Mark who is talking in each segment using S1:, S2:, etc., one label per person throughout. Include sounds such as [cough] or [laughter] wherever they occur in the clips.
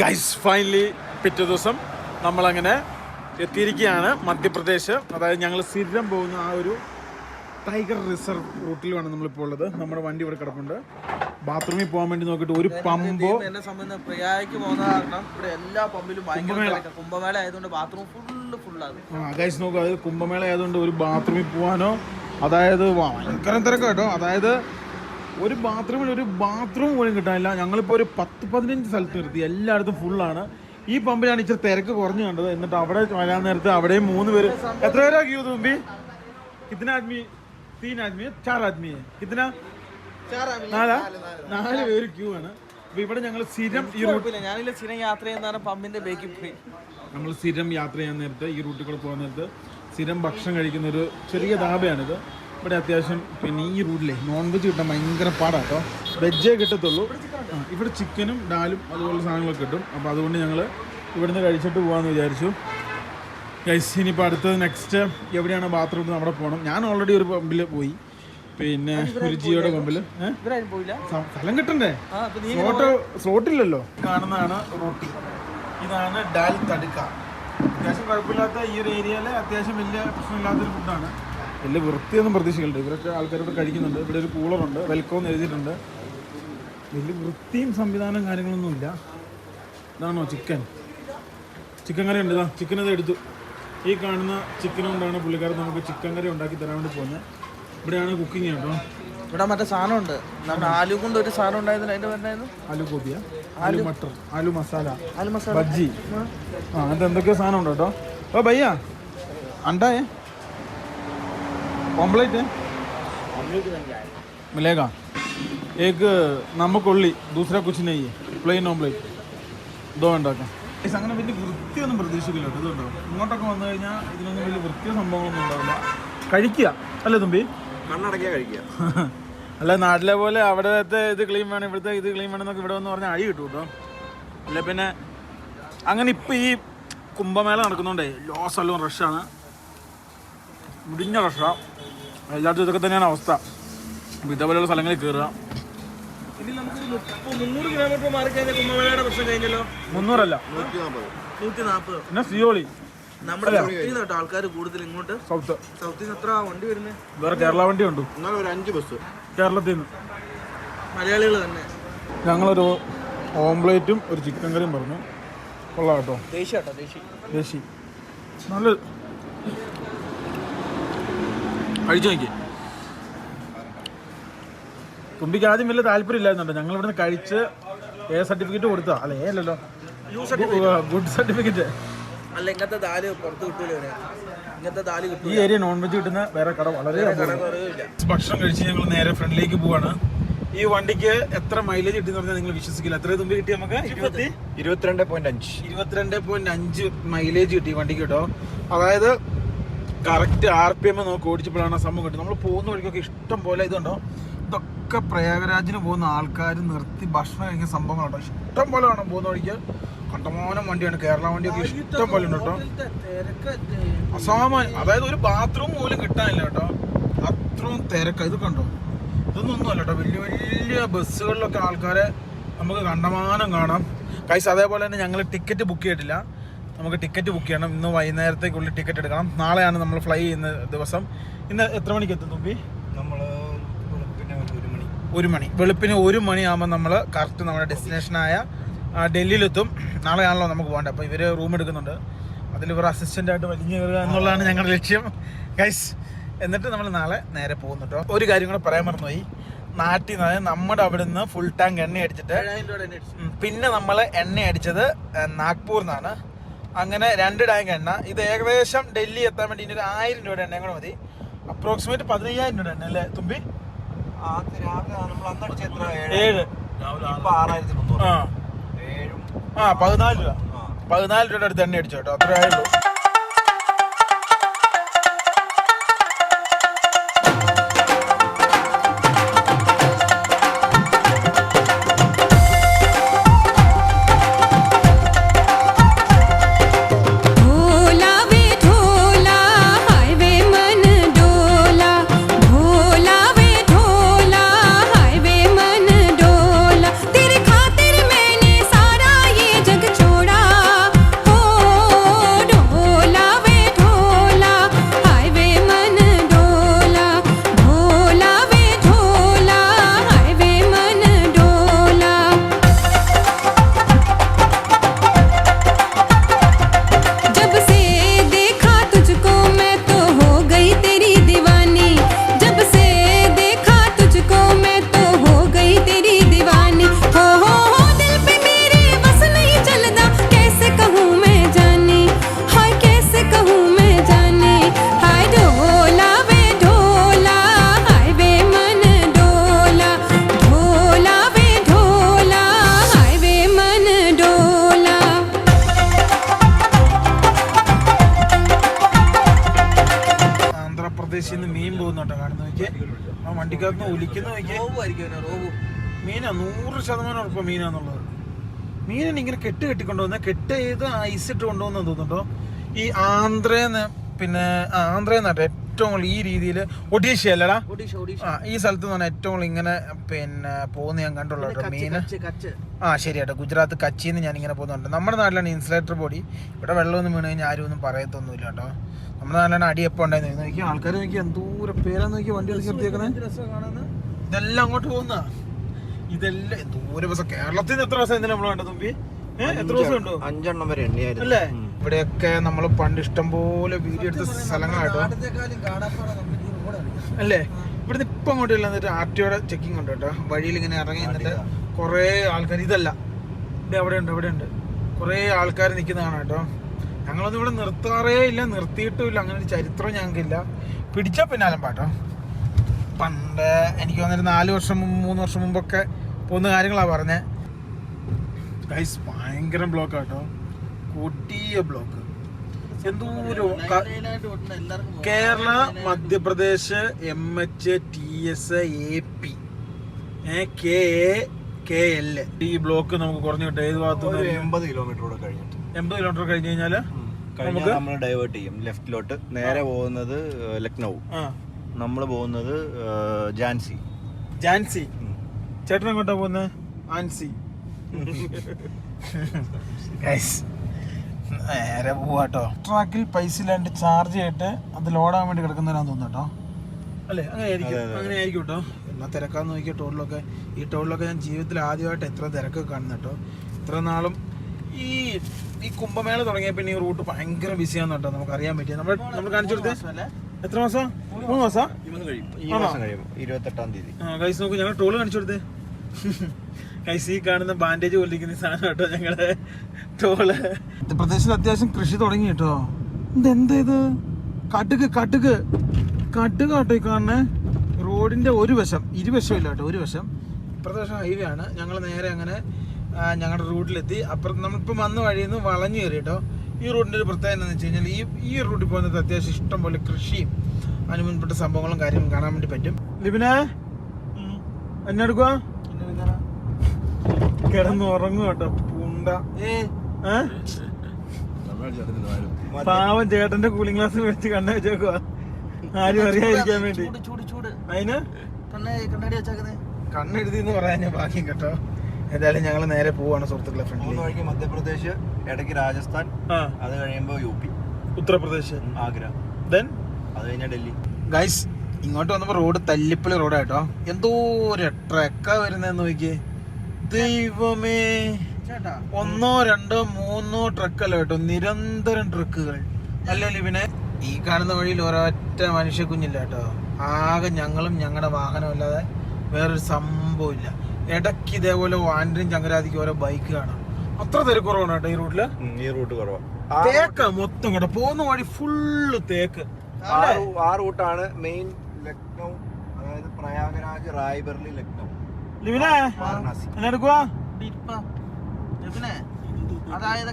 S1: Guys finally പിറ്റേ ദിവസം നമ്മളങ്ങനെ എത്തിയിരിക്കുകയാണ് മധ്യപ്രദേശ്. അതായത് ഞങ്ങൾ സ്ഥിരം പോകുന്ന ആ ഒരു ടൈഗർ റിസർവ് റൂട്ടിലുമാണ് നമ്മളിപ്പോൾ ഉള്ളത്. നമ്മുടെ വണ്ടി ഇവിടെ കിടപ്പുണ്ട്. ബാത്റൂമിൽ പോകാൻ വേണ്ടി നോക്കിയിട്ട് ഒരു പമ്പോ
S2: എന്നെ സംബന്ധിച്ച് പ്രിയായിക്ക് പോകുന്ന കാരണം ഇവിടെ എല്ലാ പമ്പിലും ഭയങ്കര. കുംഭമേള. ആയതുകൊണ്ട് ബാത്റൂം ഫുള്ള് ഫുള്ളാണ്
S1: ആ ഗൈസ് നോക്കുക അതായത് കുംഭമേള ആയതുകൊണ്ട് ഒരു ബാത്റൂമിൽ പോകാനോ അതായത് ഭയങ്കര തിരക്കാട്ടോ അതായത് ഒരു ബാത്റൂമിൽ ഒരു ബാത്റൂം പോലും കിട്ടാനില്ല. ഞങ്ങളിപ്പോൾ ഒരു പത്ത് പതിനഞ്ച് സ്ഥലത്ത് നിർത്തി. എല്ലായിടത്തും ഫുള്ളാണ് ഈ പമ്പിലാണ് ഇച്ചിരി തിരക്ക് കുറഞ്ഞു കണ്ടത്. എന്നിട്ട് അവിടെ വരാൻ നേരത്ത് അവിടെയും മൂന്ന് പേര്. എത്ര പേരാ ക്യൂ തുമ്പി കിത്തന ആദ്മി തീൻ ആദ്മി ചാർ ആദ്മി. കിത്തന? നാലാ? നാല് പേര് ക്യൂ ആണ്. അപ്പൊ ഇവിടെ ഞങ്ങൾ സ്ഥിരം ഈ
S2: റൂട്ടിൽ ഞാനില്ല സ്ഥിരം യാത്ര ചെയ്യുന്നതാണ് പമ്പിന്റെ ബേക്കിൽ പോയി.
S1: നമ്മൾ സ്ഥിരം യാത്ര ചെയ്യാൻ നേരത്ത് ഈ റൂട്ടിൽ കൂടെ പോകാൻ നേരത്ത് സ്ഥിരം ഭക്ഷണം കഴിക്കുന്ന ഒരു ചെറിയ ധാബയാണിത്. ഇവിടെ അത്യാവശ്യം പിന്നെ ഈ റൂട്ടിലെ നോൺ വെജ് കിട്ടാൻ ഭയങ്കര പാടാണ് കേട്ടോ. വെജേ കിട്ടത്തുള്ളൂ. ഇവിടെ ചിക്കനും ഡാലും അതുപോലുള്ള സാധനങ്ങളൊക്കെ കിട്ടും. അപ്പോൾ അതുകൊണ്ട് ഞങ്ങൾ ഇവിടുന്ന് കഴിച്ചിട്ട് പോകാമെന്ന് വിചാരിച്ചു. ഗൈസ് ഇനിയിപ്പോൾ അടുത്തത് നെക്സ്റ്റ് എവിടെയാണ് ബാത്റൂം അവിടെ പോകണം ഞാൻ ഓൾറെഡി ഒരു പമ്പിൽ പോയി. പിന്നെ ഒരു ജിയോയുടെ പമ്പിൽ സ്ഥലം കിട്ടണ്ടേ? സ്ലോട്ട് സ്ലോട്ടില്ലല്ലോ കാണുന്നതാണ് റോട്ടി. ഇതാണ് ഡാൽ തടുക്ക. അത്യാവശ്യം കുഴപ്പമില്ലാത്ത ഈ ഒരു ഏരിയയിലെ അത്യാവശ്യം വലിയ പ്രശ്നമില്ലാത്തൊരു ഫുഡാണ് വലിയ വൃത്തിയൊന്നും പ്രതീക്ഷിക്കുന്നുണ്ട് ഇവരൊക്കെ ആൾക്കാരോട് കഴിക്കുന്നുണ്ട്. ഇവിടെ ഒരു കൂളറുണ്ട്. വെൽക്കം എന്ന് എഴുതിയിട്ടുണ്ട്. വലിയ വൃത്തിയും സംവിധാനം കാര്യങ്ങളൊന്നും ഇല്ല. ഇതാണോ ചിക്കൻ ചിക്കൻ കറി ഉണ്ട്. ഇതാ ചിക്കൻ ഇത് എടുത്തു. ഈ കാണുന്ന ചിക്കൻ കൊണ്ടാണ് പുള്ളിക്കാരൻ നമുക്ക് ചിക്കൻ കറി ഉണ്ടാക്കി തരാൻ വേണ്ടി പോകുന്നത് ഇവിടെയാണ് കുക്കിംഗ് കേട്ടോ.
S2: ഇവിടെ മറ്റേ സാധനം ഉണ്ട്. നമ്മുടെ ആലു കൊണ്ട് ഒരു സാധനം ഉണ്ടായിരുന്നു അതിന്റെ
S1: ആലു ഗോപിയ ആലു. മട്ടർ ആലു മസാല
S2: ആലു മസാല.
S1: ബജ്ജി. ആ. അങ്ങനത്തെ എന്തൊക്കെയോ സാധനം ഉണ്ട് കേട്ടോ? ഓ ഭയ്യ കോംപ്ലീറ്റ് है ഏക്ക് बन जाएगा मिलेगा एक कुछ है പ്ലെയിൻ ഓംപ്ലേറ്റ് ഇതോ ഉണ്ടാക്കാം. അങ്ങനെ വലിയ വൃത്തിയൊന്നും പ്രതീക്ഷിക്കില്ല കേട്ടോ. ഇതുണ്ടോ? ഇങ്ങോട്ടൊക്കെ വന്നു കഴിഞ്ഞാൽ ഇതിനൊന്നും വലിയ വൃത്തിയ സംഭവങ്ങളൊന്നും ഉണ്ടാവില്ല. കഴിക്കുക അല്ലേ തുമ്പി?
S3: കണ്ണടക്കിയ കഴിക്കുക. [laughs]
S1: അല്ല നാട്ടിലെ പോലെ അവിടത്തെ ഇത് ക്ലീൻ വേണം ഇവിടുത്തെ ഇത് ക്ലീൻ വേണം എന്നൊക്കെ ഇവിടെ വന്ന് പറഞ്ഞാൽ അഴി കിട്ടും കേട്ടോ. അല്ല പിന്നെ അങ്ങനെ ഇപ്പം ഈ കുംഭമേള നടക്കുന്നുണ്ടേ ലോസ് എല്ലാം റഷാണ് മുടിഞ്ഞ റഷാണ് എല്ലായിടത്തും ഇതൊക്കെ തന്നെയാണ് അവസ്ഥ. അപ്പോൾ ഇതേപോലെയുള്ള സ്ഥലങ്ങളിൽ കയറുക
S2: ഇനി നമുക്ക് മുപ്പ- മുന്നൂറ് കിലോമീറ്റർ മാറി കഴിഞ്ഞാൽ കുംഭമേളയുടെ പ്രശ്നം കഴിഞ്ഞല്ലോ?
S1: മുന്നൂറല്ല.
S3: നൂറ്റി നാൽപ്പത്
S2: നൂറ്റി നാൽപ്പത്
S1: പിന്നെ സിയോളി.
S2: നമ്മുടെ കേട്ടോ ആൾക്കാർ കൂടുതൽ ഇങ്ങോട്ട്.
S1: സൗത്ത്.
S2: സൗത്തിൽ നിന്ന് എത്ര വണ്ടി വരുന്നത്
S1: വേറെ കേരള വണ്ടി ഉണ്ട്
S3: എന്നാലും ഒരു അഞ്ച് ബസ്.
S1: കേരളത്തിൽ നിന്ന്.
S2: മലയാളികൾ തന്നെ.
S1: ഞങ്ങളൊരു ഓംപ്ലേറ്റും ഒരു ചിക്കൻ കറിയും പറഞ്ഞു. കൊള്ളാം കേട്ടോ. ദേശി നല്ല കഴിച്ചു നോക്കി തുമ്പിക്ക് ആദ്യം വലിയ താല്പര്യം ഇല്ലായിരുന്നുണ്ടോ ഞങ്ങൾ ഇവിടുന്ന് കഴിച്ച് എ സർട്ടിഫിക്കറ്റ് കൊടുത്താ അല്ല എ അല്ലല്ലോ. ഗുഡ് സർട്ടിഫിക്കറ്റ്
S2: അല്ല ഇങ്ങനത്തെ ദാൽ പുറത്ത് കിട്ടൂല ഇവിടെ? ഇങ്ങനത്തെ ദാൽ
S1: ഈ ഏരിയ നോൺ വെജ് കിട്ടുന്ന വേറെ കട വളരെ. ഭക്ഷണം കഴിച്ച് ഞങ്ങൾ നേരെ ഫ്രണ്ടിലേക്ക് പോവാണ്. ഈ വണ്ടിക്ക് എത്ര മൈലേജ് കിട്ടി പറഞ്ഞാൽ നിങ്ങൾ വിശ്വസിക്കില്ല. എത്ര തുമ്പി കിട്ടി നമുക്ക്? ഇരുപത്തി.
S3: ഇരുപത്തിരണ്ട്. പോയിന്റ് അഞ്ച്.
S1: ഇരുപത്തിരണ്ട് പോയിന്റ് അഞ്ച് മൈലേജ് കിട്ടി വണ്ടിക്ക് കേട്ടോ. അതായത് കറക്റ്റ് ആർ പി എം നോക്കി ഓടിച്ചപ്പോഴാണ് സംഭവം കിട്ടുന്നത്. നമ്മൾ പോകുന്ന വഴിക്കൊക്കെ ഇഷ്ടം പോലെ ഇതുണ്ടോ? ഇതൊക്കെ പ്രയാഗരാജിന് പോകുന്ന ആൾക്കാർ നിർത്തി ഭക്ഷണം കഴിക്കുന്ന സംഭവങ്ങളുണ്ടോ? ഇഷ്ടം പോലെ വേണം പോകുന്ന വഴിക്ക്. കണ്ടമാനം വണ്ടിയാണ്. കേരള വണ്ടിയൊക്കെ ഇഷ്ടം പോലെ ഉണ്ട്? കേട്ടോ അസാമാന്യം അതായത് ഒരു ബാത്റൂം പോലും കിട്ടാനില്ല കേട്ടോ. അത്രയും തിരക്ക്. ഇത് കണ്ടോ? ഇതൊന്നും ഒന്നുമല്ല കേട്ടോ. വലിയ വലിയ ബസ്സുകളിലൊക്കെ ആൾക്കാരെ നമുക്ക് കണ്ടമാനം കാണാം. കൈസ് അതേപോലെ തന്നെ ഞങ്ങൾ ടിക്കറ്റ് ബുക്ക് ചെയ്തിട്ടില്ല. നമുക്ക് ടിക്കറ്റ് ബുക്ക് ചെയ്യണം. ഇന്ന് വൈകുന്നേരത്തേക്കുള്ളിൽ ടിക്കറ്റ് എടുക്കണം. നാളെയാണ് നമ്മൾ ഫ്ലൈ ചെയ്യുന്ന ദിവസം. ഇന്ന് എത്ര മണിക്ക് എത്തും തുമ്പി?
S3: നമ്മൾ ഒരു മണി.
S1: വെളുപ്പിന് ഒരു മണിയാകുമ്പോൾ നമ്മൾ കറക്റ്റ് നമ്മുടെ ഡെസ്റ്റിനേഷനായ ഡൽഹിയിലെത്തും. നാളെയാണല്ലോ നമുക്ക് പോകേണ്ടത്. അപ്പോൾ ഇവർ റൂം എടുക്കുന്നുണ്ട്. അതിൽ ഇവർ അസിസ്റ്റന്റായിട്ട് വലിഞ്ഞു കയറുക എന്നുള്ളതാണ് ഞങ്ങളുടെ ലക്ഷ്യം. ഗൈസ് എന്നിട്ട് നമ്മൾ നാളെ നേരെ പോകുന്നു കേട്ടോ ഒരു കാര്യം കൂടെ പറയാൻ മറന്നുപോയി. നാട്ടിൽ നിന്ന് നമ്മുടെ അവിടെ നിന്ന് ഫുൾ ടാങ്ക് എണ്ണ അടിച്ചിട്ട് പിന്നെ നമ്മൾ എണ്ണ അടിച്ചത് നാഗ്പൂർ നിന്നാണ്. അങ്ങനെ രണ്ട് ടാങ്ക് എണ്ണ. ഇത് ഏകദേശം ഡൽഹി എത്താൻ വേണ്ടി ഇനി ഒരു ആയിരം രൂപയുടെ എണ്ണയും കൂടെ മതി. അപ്രോക്സിമേറ്റ് പതിനയ്യായിരം രൂപയുടെ എണ്ണ അല്ലേ തുമ്പി? ഏഴ്. ആ. പതിനാല് രൂപ. പതിനാല് രൂപയുടെ അടുത്ത് എണ്ണ അടിച്ചു കേട്ടോ. അത്രേ ആയുള്ളൂ. വണ്ടിക്കകത്ത് ഒലിക്കുന്ന മീനാ നൂറ് ശതമാനം ഉറപ്പ് മീനാന്നുള്ളത്. മീനിനെ ഇങ്ങനെ കെട്ട് കെട്ടിക്കൊണ്ടുവന്ന കെട്ട് ചെയ്ത് ഐസ് ഇട്ട് കൊണ്ടുവന്നു തോന്നുന്നുണ്ടോ? ഈ ആന്ധ്രന്ന് പിന്നെ ആന്ധ്രന്നാട്ടെ ഏറ്റവും കൂടുതൽ ഈ രീതിയിൽ ഒഡീഷ അല്ലടാ. ആ ഈ സ്ഥലത്ത് നിന്നാണ് ഏറ്റവും കൂടുതൽ ഇങ്ങനെ പിന്നെ പോകുന്ന ഞാൻ കണ്ടുള്ളൂ
S2: കച്ച്
S1: ആ ശരി കേട്ടോ ഗുജറാത്ത് കച്ചിന്ന് ഞാൻ ഇങ്ങനെ പോകുന്നുണ്ട്. നമ്മുടെ നാട്ടിലാണ് ഇൻസുലേറ്റർ ബോഡി ഇവിടെ വെള്ളം ഒന്നും വീണ് കഴിഞ്ഞാൽ ആരും ഒന്നും പറയത്തൊന്നുമില്ല കേട്ടോ. നമ്മുടെ നാട്ടിലാണ് അടിയപ്പം ഉണ്ടായിരുന്നു നോക്കി. ആൾക്കാർ നോക്കി എന്തോരം പേരാ നോക്കി വണ്ടി കളിച്ച്
S2: കാണാന്.
S1: ഇതെല്ലാം അങ്ങോട്ട് പോകുന്ന? ഇതെല്ലാം എന്തോരം ബസ് കേരളത്തിൽ നിന്ന് എത്ര ദിവസം എന്തിനാ നമ്മൾ കണ്ടത് തുമ്പി എത്ര ദിവസം ഉണ്ടോ?
S3: അഞ്ചെണ്ണം വരെ എണ്ണിയായിരുന്നു.
S1: അല്ലേ? ഇവിടെയൊക്കെ നമ്മൾ പണ്ട് ഇഷ്ടം പോലെ വീഡിയോ എടുത്ത
S2: സ്ഥലങ്ങളായിട്ടോ
S1: അല്ലേ? ഇവിടുന്ന് ഇപ്പം അങ്ങോട്ട് ഇല്ല എന്നിട്ട് ആർ ടിയുടെ ചെക്കിംഗ് ഉണ്ട് കേട്ടോ. വഴിയിൽ ഇങ്ങനെ ഇറങ്ങി നിന്നിട്ട് കുറേ ആൾക്കാർ ഇതല്ല. ഇവിടെ അവിടെ ഉണ്ട് ഇവിടെ ഉണ്ട് കുറേ ആൾക്കാർ നിൽക്കുന്നതാണ് കേട്ടോ. ഞങ്ങളൊന്നും ഇവിടെ നിർത്താറേ ഇല്ല നിർത്തിയിട്ടും ഇല്ല അങ്ങനെ ഒരു ചരിത്രം ഞങ്ങൾക്കില്ല. പിടിച്ച പിന്നാലും പാട്ടോ. പണ്ട് എനിക്ക് വന്നിട്ട് നാല് വർഷം മൂന്ന് വർഷം മുമ്പൊക്കെ പോകുന്ന കാര്യങ്ങളാണ് പറഞ്ഞത് ഗൈസ് ഭയങ്കര ബ്ലോക്ക് കേട്ടോ കൊട്ടിയ ബ്ലോക്ക്
S2: എന്തോ Kerala
S1: Madhya Pradesh M H T S A P K A K L ഈ ബ്ലോക്ക് നമുക്ക് കുറഞ്ഞു കിട്ടും ഏത് ഭാഗത്തു
S3: എൺപത് കിലോമീറ്റർ കൂടെ കഴിഞ്ഞിട്ട്
S1: എൺപത് കിലോമീറ്റർ കഴിഞ്ഞ് കഴിഞ്ഞാൽ
S3: കഴിഞ്ഞാൽ നമ്മൾ ഡൈവേർട്ട് ചെയ്യും. ലെഫ്റ്റിലോട്ട് നേരെ പോകുന്നത് ലക്നൗ. നമ്മൾ പോകുന്നത്
S1: ജാൻസി.
S3: ജാൻസി.
S1: ചേട്ടൻ എങ്ങോട്ടാ പോകുന്നത് ആൻസി. നേരെ പോവാട്ടോ. ട്രാക്കിൽ പൈസ ഇല്ലാണ്ട് ചാർജ് ചെയ്തിട്ട് അത് ലോഡാൻ വേണ്ടി കിടക്കുന്നതിനാന്ന് തോന്നുന്നു കേട്ടോ. അല്ലേ? അങ്ങനെ ആയിരിക്കും. അങ്ങനെ ആയിരിക്കും കേട്ടോ. എന്നാ തിരക്കാന്ന് നോക്കിയ ടോളിലൊക്കെ ഈ ടോളിലൊക്കെ ഞാൻ ജീവിതത്തിൽ ആദ്യമായിട്ട് എത്ര തിരക്ക് കാണുന്നു കേട്ടോ. ഇത്ര നാളും ഈ ഈ കുംഭമേള തുടങ്ങിയ പിന്നെ ഈ റൂട്ട് ഭയങ്കര ബിസിയാന്ന് കേട്ടോ. നമുക്ക് അറിയാൻ പറ്റിയ നമ്മൾ നമ്മൾ കാണിച്ചു കൊടുത്തേ. എത്ര മാസം? മൂന്ന് മാസം.
S3: ഈ മാസം കഴിയും. ഇരുപത്തെട്ടാം തീയതി.
S1: ആ കൈസ് നോക്കൂ ഞങ്ങൾ ടോൾ കാണിച്ചു കൊടുത്തേ. കൈസ് ഈ കാണുന്ന ബാൻഡേജ് കൊല്ലിക്കുന്ന സാധനം കേട്ടോ ഞങ്ങൾ. ടോൾ പ്രദേശത്ത് അത്യാവശ്യം കൃഷി തുടങ്ങി കേട്ടോ. ഇതെന്താ ഇത്? കട്ടുക്ക് കട്ടുക്ക് കട്ടുക കേട്ടോ ഈ കാണുന്ന. റോഡിന്റെ ഒരു വശം ഇരുവശം ഇല്ല കേട്ടോ ഒരു വശം. ഇപ്പുറത്തെ വശം ഹൈവേ ആണ്. ഞങ്ങൾ നേരെ അങ്ങനെ ഞങ്ങളുടെ റൂട്ടിലെത്തി. അപ്പുറത്ത് നമ്മളിപ്പോൾ വന്ന വഴിയിൽ നിന്ന് വളഞ്ഞു കയറി കേട്ടോ. ഈ റൂട്ടിന്റെ ഒരു പ്രത്യേകത എന്താണെന്ന് വെച്ച് കഴിഞ്ഞാൽ ഈ ഈ റൂട്ടിൽ പോകുന്നത് അത്യാവശ്യം ഇഷ്ടം പോലെ കൃഷിയും അനുബന്ധപ്പെട്ട സംഭവങ്ങളും കാര്യങ്ങളും കാണാൻ വേണ്ടി പറ്റും. ലിബിനെ? എന്നെ എടുക്കുക കിടന്ന് ഉറങ്ങും കേട്ടോ പൂണ്ട? പാവം ചേട്ടന്റെ കൂളിംഗ് ഗ്ലാസ് വെച്ച് കണ്ണ വെച്ചേക്കുവാ ആരും അറിയാതിരിക്കാൻ വേണ്ടി.
S2: ചൂട് ചൂട്. ചൂട്
S1: അതിന് കണ്ണെഴുതി എന്ന് പറയാൻ ഭാഗ്യം കേട്ടോ. ഏതായാലും ഞങ്ങൾ നേരെ പോവാണ് സുഹൃത്തുക്കളെ ഫ്രണ്ട്
S3: വഴിക്ക് മധ്യപ്രദേശ് ഇടയ്ക്ക് രാജസ്ഥാൻ അത് കഴിയുമ്പോൾ U P. Uttar Pradesh.
S1: Agra.
S3: Then അത് കഴിഞ്ഞാൽ ഡൽഹി.
S1: ഗൈസ് ഇങ്ങോട്ട് വന്നപ്പോ റോഡ് തല്ലിപ്പള്ളി റോഡാട്ടോ എന്തോ ഒരു ട്രക്കാ വരുന്നതെന്ന് നോക്കിയേ. ദൈവമേ. ഒന്നോ രണ്ടോ മൂന്നോ ട്രക്കല്ല കേട്ടോ. നിരന്തരം ട്രക്കുകൾ അല്ലെങ്കിൽ പിന്നെ? ഈ കാണുന്ന വഴിയിൽ ഒരൊറ്റ മനുഷ്യ കുഞ്ഞില്ല കേട്ടോ. ആകെ ഞങ്ങളും ഞങ്ങളുടെ വാഹനം അല്ലാതെ വേറൊരു സംഭവമില്ല ഇടയ്ക്ക് ഇതേപോലെ വാൻഡ്രും ചങ്കരാതിക്ക് ഓരോ ബൈക്ക് കാണാം. അത്ര തിരക്കുറവാണ് കേട്ടോ ഈ
S3: റൂട്ടിൽ ഈ റൂട്ട് കുറവാണ്
S1: തേക്ക മൊത്തം കേട്ടോ പോകുന്ന വഴി ഫുള്ള് തേക്ക്.
S3: ആ ആ റൂട്ടാണ് മെയിൻ ലക്നൗ അതായത് പ്രയാഗരാജ് റായ്ബർലി ലക്നൗ.
S2: അതായത്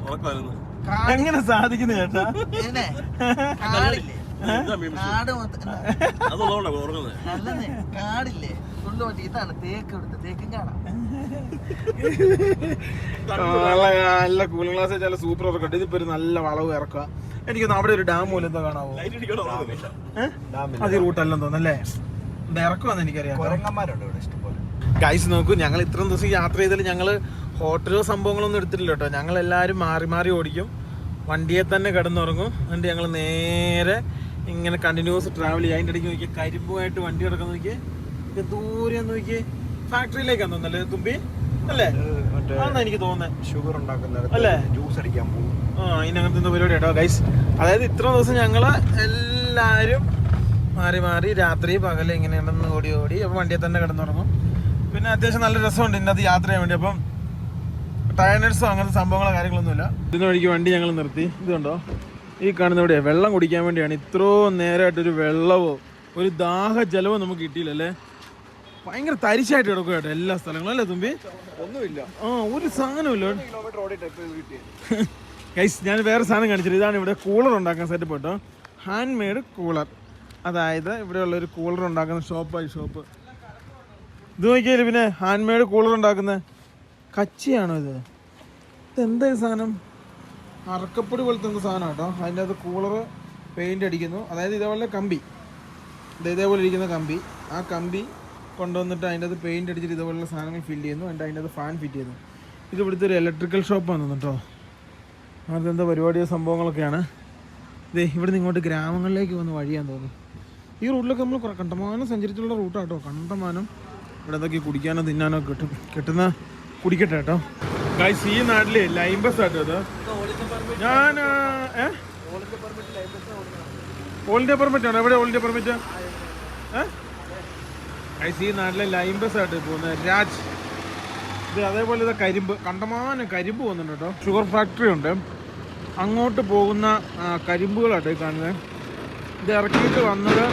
S1: എങ്ങനെ സാധിക്കുന്നു ചേട്ടാ?
S2: കാടില്ലേ? കാട് മൊത്തം നല്ലതേ കാടില്ലേ? ഫുള്ള് മറ്റേ. ഇതാണ് തേക്ക് ഇവിടുത്തെ തേക്കും കാണാം.
S1: നല്ല നല്ല കൂളിംഗ് ഗ്ലാസ് വെച്ചാൽ സൂപ്പർ ഇറക്കട്ടെ ഇതിപ്പോ ഒരു നല്ല വളവ് ഇറക്കുക. എനിക്ക് അവിടെ ഒരു ഡാം പോലെ എന്തോ കാണാവോ. അത് ഈ റൂട്ടല്ലെന്ന് തോന്നല്ലേ ഇറക്കുവാന്ന് എനിക്കറിയാം
S3: കുരങ്ങന്മാരുണ്ട് ഇവിടെ ഇഷ്ടംപോലെ.
S1: ഗൈസ് നോക്കൂ ഞങ്ങൾ ഇത്രയും ദിവസം യാത്ര ചെയ്താൽ ഞങ്ങൾ ഹോട്ടലോ സംഭവങ്ങളൊന്നും എടുത്തിട്ടില്ല കേട്ടോ. ഞങ്ങൾ എല്ലാരും മാറി മാറി ഓടിക്കും. വണ്ടിയെ തന്നെ കിടന്നുറങ്ങും. എന്നിട്ട് ഞങ്ങൾ നേരെ ഇങ്ങനെ കണ്ടിന്യൂസ് ട്രാവൽ ചെയ്യും. അതിന്റെ ഇടയ്ക്ക് നോക്കിയാൽ കരിമ്പുമായിട്ട് വണ്ടി കിടക്കുന്ന നോക്കിയേ. ഇത് ദൂരെ നോക്കി ഫാക്ടറിയിലേക്ക് തോന്നല്ലേ തുമ്പി? അല്ലേ?
S3: മറ്റേ
S1: എനിക്ക് തോന്നുന്നത്
S3: ഷുഗർ ഉണ്ടാക്കുന്ന
S1: അല്ലേ?
S3: ജ്യൂസ് അടിക്കാൻ പോകും.
S1: ആ ഇതിനകത്ത് എന്തോ പരിപാടി കേട്ടോ ഗൈസ് അതായത് ഇത്ര ദിവസം ഞങ്ങൾ എല്ലാരും മാറി മാറി രാത്രി പകൽ ഇങ്ങനെ ഓടി ഓടി അപ്പോൾ വണ്ടിയെ തന്നെ കിടന്നുറങ്ങും. പിന്നെ അത്യാവശ്യം നല്ല രസമുണ്ട് ഇന്നത്തെ യാത്ര ചെയ്യാൻ വേണ്ടി. അപ്പം ടയർനെഡ്സോ അങ്ങനത്തെ സംഭവങ്ങളോ കാര്യങ്ങളൊന്നുമില്ല ഇതിന് വഴിക്ക് വണ്ടി ഞങ്ങൾ നിർത്തി. ഇതുണ്ടോ? ഈ കാണുന്ന ഇവിടെ വെള്ളം കുടിക്കാൻ വേണ്ടിയാണ്. ഇത്രയും നേരമായിട്ടൊരു വെള്ളമോ ഒരു ദാഹ ജലമോ നമുക്ക് കിട്ടിയില്ലല്ലേ? ഭയങ്കര തരിശായിട്ട് കിടക്കും കേട്ടോ എല്ലാ സ്ഥലങ്ങളും അല്ലേ തുമ്പി?
S3: ഒന്നുമില്ല.
S1: ആ ഒരു സാധനമില്ല ഗൈസ് ഞാൻ വേറെ സാധനം കാണിച്ചത് ഇതാണ് ഇവിടെ കൂളർ ഉണ്ടാക്കാൻ സെറ്റപ്പ് കേട്ടോ. ഹാൻഡ് മെയ്ഡ് കൂളർ അതായത് ഇവിടെയുള്ള ഒരു കൂളർ ഉണ്ടാക്കുന്ന ഷോപ്പായി ഷോപ്പ് ഇത് നോക്കിയാൽ പിന്നെ ഹാൻഡ് മെയ്ഡ് കൂളർ ഉണ്ടാക്കുന്നത് കച്ചിയാണോ ഇത്? ഇതെന്താ ഈ സാധനം? അറക്കപ്പൊടി പോലത്തെ എന്ത് സാധനം കേട്ടോ. അതിന്റെ അത് കൂളർ പെയിന്റ് അടിക്കുന്നു. അതായത് ഇതേപോലെ കമ്പി. ഇത് ഇതേപോലെ ഇരിക്കുന്ന കമ്പി. ആ കമ്പി കൊണ്ടുവന്നിട്ട് അതിന്റെ അത് പെയിന്റ് അടിച്ചിട്ട് ഇതുപോലുള്ള സാധനങ്ങൾ ഫില്ല് ചെയ്യുന്നു. എന്റെ അതിന്റെ അത് ഫാൻ ഫിറ്റ് ചെയ്യുന്നു. ഇത് ഇവിടുത്തെ ഒരു ഇലക്ട്രിക്കൽ ഷോപ്പാണ് കേട്ടോ. അങ്ങനത്തെ എന്താ പരിപാടിയോ സംഭവങ്ങളൊക്കെയാണ്. ഇതേ ഇവിടെ നിന്ന് ഇങ്ങോട്ട് ഗ്രാമങ്ങളിലേക്ക് വന്ന് വഴിയാന്ന് തോന്നുന്നു. ഈ റൂട്ടിലൊക്കെ നമ്മൾ കുറേ കണ്ടമാനം സഞ്ചരിച്ചുള്ള റൂട്ടാട്ടോ കണ്ടമാനം ഇവിടെ എന്തൊക്കെ കുടിക്കാനോ തിന്നാനോ കിട്ടും കിട്ടുന്ന കുടിക്കട്ടെ കേട്ടോ. ഗൈസ് ഈ നാട്ടിൽ ലൈൻ ബസ് ആട്ടോ അത് ഞാൻ ഓൾ ഇന്ത്യ പെർമിറ്റ് ആണോ. എവിടെ ഓൾ ഇന്ത്യ പെർമിറ്റ് ഗൈസ് ഈ നാട്ടിലെ ലൈൻ ബസ് ആട്ടോ പോകുന്നത് രാജ്. ഇത് അതേപോലെ ഇത് കരിമ്പ്. കണ്ടമാനം കരിമ്പ് പോകുന്നുണ്ട് കേട്ടോ. ഷുഗർ ഫാക്ടറി ഉണ്ട്. അങ്ങോട്ട് പോകുന്ന കരിമ്പുകളാട്ടോ ഈ കാണുന്നത്. ഇത് ഇറക്കിയിട്ട് വന്നത്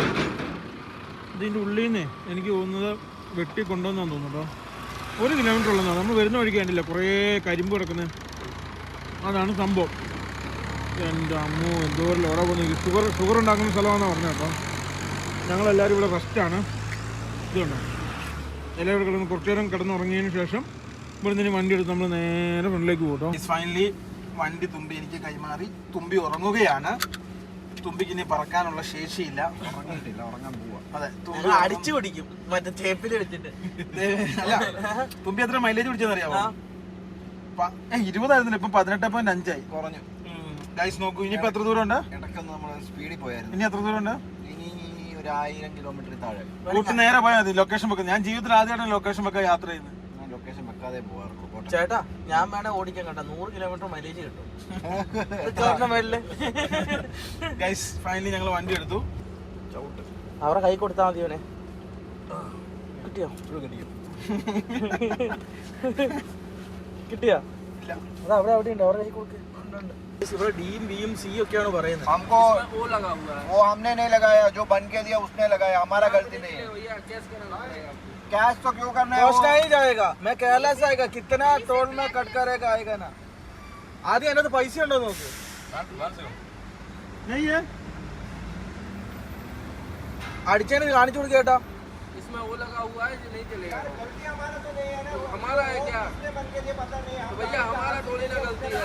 S1: ഇതിന്റെ ഉള്ളിൽ നിന്ന് എനിക്ക് തോന്നുന്നത് വെട്ടി കൊണ്ടുവന്നാന്ന് തോന്നുന്നു കേട്ടോ. ഒരു കിലോമീറ്റർ ഉള്ളതാണ് നമ്മൾ വരുന്ന വഴിക്ക് കണ്ടില്ല കുറേ കരിമ്പ് കിടക്കുന്നത് അതാണ് സംഭവം. എന്റെ അമ്മോ എന്തോരം ലോറ പോകുന്നത്. ഷുഗർ ഷുഗർ ഉണ്ടാക്കുന്ന സ്ഥലമാണെന്ന് പറഞ്ഞത് കേട്ടോ. ഞങ്ങളെല്ലാവരും ഇവിടെ റെസ്റ്റാണ് ഇതുണ്ടോ? എല്ലാവരും കിടന്ന് കുറച്ചു നേരം കിടന്നുറങ്ങിയതിന് ശേഷം ഇവിടെ നിന്ന് വണ്ടി എടുത്ത് നമ്മൾ നേരെ ഫ്രണ്ടിലേക്ക് പോകട്ടോ ഫൈനലി വണ്ടി തുമ്പി എനിക്ക് കൈമാറി. തുമ്പി ഉറങ്ങുകയാണ്. തുമ്പിക്ക് ഇനി പറക്കാനുള്ള ശേഷിയില്ല.
S3: ഉറങ്ങിയിട്ടില്ല ഉറങ്ങാൻ പോവാ.
S1: അതെ
S2: അടിച്ചു പിടിക്കും. മറ്റേ ചേപ്പിൽ വെച്ചിട്ട്.
S1: അല്ല തുമ്പി എത്ര മൈലേജ് പിടിച്ചെന്ന് അറിയാമോ ഇരുപതായിരുന്നു ഇപ്പൊ പതിനെട്ട് പോയിന്റ് അഞ്ചായി
S3: കുറഞ്ഞു.
S1: ഗൈസ് നോക്കൂ ഇനിയിപ്പോ എത്ര ദൂരം ഉണ്ട്
S3: ഇടയ്ക്കൊന്ന് നമ്മൾ സ്പീഡിൽ പോയായിരുന്നു.
S1: ഇനി എത്ര ദൂരം ഉണ്ട്
S3: ഒരു ആയിരം കിലോമീറ്റർ താഴെ.
S1: കൂട്ടി നേരെ പോയാൽ മതി. ലൊക്കേഷൻ വെക്കുന്നത് ഞാൻ ജീവിതത്തിൽ ആദ്യമായിട്ടാണ് ലൊക്കേഷൻ വെക്കാൻ യാത്ര ചെയ്യുന്നത്.
S3: ഞാൻ ലൊക്കേഷൻ വെക്കാതെ പോവാറ് പോട്ടെ.
S2: ചേട്ടാ ഞാൻ വേണേ ഓടിക്കാൻ കണ്ട നൂറ് കിലോമീറ്റർ മൈലേജ് കിട്ടും. റിക്കാർഡിന്റെ മേളിൽ
S1: ഗൈസ് ഫൈനലി ഞങ്ങൾ വണ്ടി എടുത്തു.
S3: ചവിട്ട്.
S2: അവരെ കൈ കൊടുത്താ മതി ഇവനെ കിട്ടിയോ? കിട്ടിയോ? അത് അവിടെ അവിടെ ഉണ്ട് അവരുടെ കൈ കൊടുക്ക്. ഇവിടെ ഡിയും ബിയും സി ഒക്കെയാണ് പറയുന്നത്
S3: हमको वो हमने नहीं लगाया जो बन के दिया उसने लगाया हमारा गलती नहीं है कैश तो क्यों करना है
S2: കോസ്റ്റ്
S3: वो?
S2: नहीं जाएगा मैं केरला से आएगा कितना टोल में कट करेगा आएगा ना ആദ്യം അതിനകത്ത് പൈസ ഉണ്ടോ നോക്ക് അടിച്ചേന് കാണിച്ചു കൊടുക്കുക ചേട്ടാ
S4: इसमें वो लगा हुआ है जो नहीं चलेगा।
S3: तो,
S4: तो हमारा है क्या? तो भैया हमारा थोड़ी ना गलती है।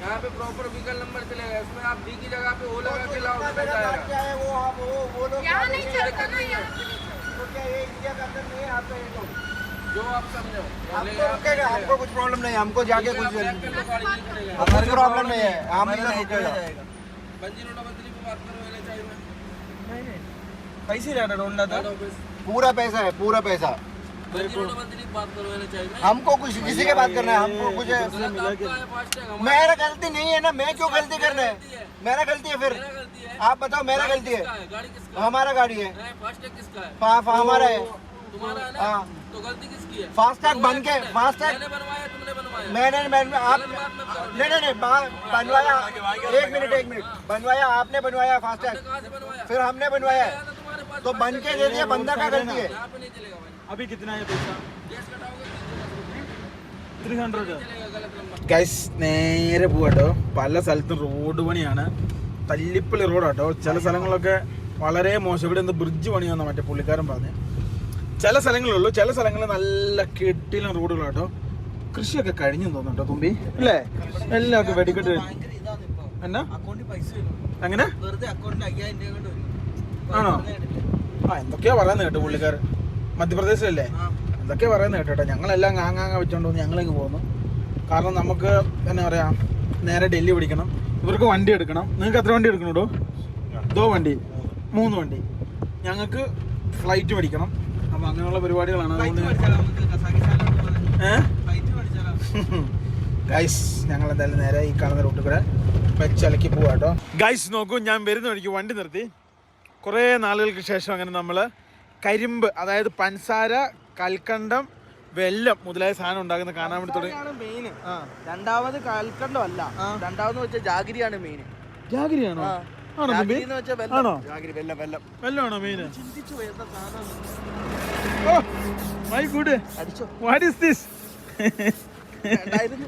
S4: यहाँ पे प्रॉपर व्हीकल नंबर चलेगा इसमें आप बी की जगह पे वो लगा के लाओ
S3: तो
S4: जो आप समझो
S3: हमको कुछ प्रॉब्लम नहीं हमको जाके कुछ प्रॉब्लम नहीं है हम
S4: बंजी रोड बदली को बात करो।
S2: पैसे
S4: था
S3: पूरा पैसा है पूरा पैसा. हमको कुछ किसी के बात करना है हमको कुछ मेरा गलती नहीं है ना मैं क्यों गलती करना है? मेरा गलती है फिर। आप बताओ मेरा गलती है। हमारा गाड़ी है। हमारा है।
S4: गलती किसकी है
S3: फास्टैग बन के फास्टैग
S4: मैंने बनवाया तुमने बनवाया
S3: मैंने मैंने आप नहीं नहीं नहीं बनवाया एक मिनट एक मिनट बनवाया आपने बनवाया फास्टैग फिर हमने बनवाया
S4: तो
S3: बन के दे दिया बंदा क्या गलती है
S1: अभी कितना है पैसा ഗൈസ് നേരെ പോവാട്ടോ പല സ്ഥലത്തും റോഡ് പണിയാണ് തല്ലിപ്പള്ളി റോഡാട്ടോ ചില സ്ഥലങ്ങളൊക്കെ വളരെ മോശം ഇവിടെ ബ്രിഡ്ജ് പണിയാന്ന് മറ്റേ പുള്ളിക്കാരൻ പറഞ്ഞു ചില സ്ഥലങ്ങളുള്ളൂ ചില സ്ഥലങ്ങളിൽ നല്ല കെട്ടിലും റോഡുകളാട്ടോ. കൃഷിയൊക്കെ കഴിഞ്ഞു തോന്നുന്നുണ്ടോ തുമ്പി. അല്ലേ? എല്ലാവർക്കും വെടിക്കെട്ട്
S2: അങ്ങനെ
S1: എന്നാ? ആണോ? ആ എന്തൊക്കെയാ പറയുന്നത് കേട്ടോ പുള്ളിക്കാർ മധ്യപ്രദേശിലല്ലേ. എന്തൊക്കെയാ പറയുന്നത് കേട്ടോ ഞങ്ങളെല്ലാം കാങ്ങാങ്ങ വെച്ചോണ്ട് വന്ന് ഞങ്ങളിങ്ങ് പോകുന്നു കാരണം നമുക്ക് എന്നാ പറയാ നേരെ ഡൽഹി പിടിക്കണം. ഇവർക്ക് വണ്ടി എടുക്കണം. നിങ്ങൾക്ക് എത്ര വണ്ടി എടുക്കണോടോ? ദോ വണ്ടി. മൂന്ന് വണ്ടി. ഞങ്ങൾക്ക് ഫ്ലൈറ്റ് മേടിക്കണം അപ്പം അങ്ങനെയുള്ള പരിപാടികളാണ്. ഗൈസ് ഞങ്ങൾ എന്തായാലും നേരെ ഈ കാണുന്ന റൂട്ടിൽ കൂടെ വെച്ചലക്കി പോവാ കേട്ടോ ഗൈസ് നോക്കൂ ഞാൻ വരുന്ന വഴിക്ക് വണ്ടി നിർത്തി. കുറേ നാളുകൾക്ക് ശേഷം അങ്ങനെ നമ്മൾ കരിമ്പ് അതായത് പൻസാര കൽക്കണ്ടം വെല്ലം മുതലായ സാധനം ഉണ്ടാക്കുന്ന കാണാൻ വേണ്ടി തുടങ്ങി.
S2: രണ്ടാമത് കൽക്കണ്ടം അല്ല. രണ്ടാമത് വെച്ചാൽ ജാഗിരിയാണ് മെയിൻ
S1: ജാഗിരിയാണോ? ആണോ
S2: വെല്ലം. വെല്ലം വെല്ലം.
S1: ആണോ മെയിൻ
S2: ചിന്തിച്ചു വരുന്ന സാധനം.
S1: My
S2: good.
S1: What is this
S2: ഉണ്ടായിരുന്നു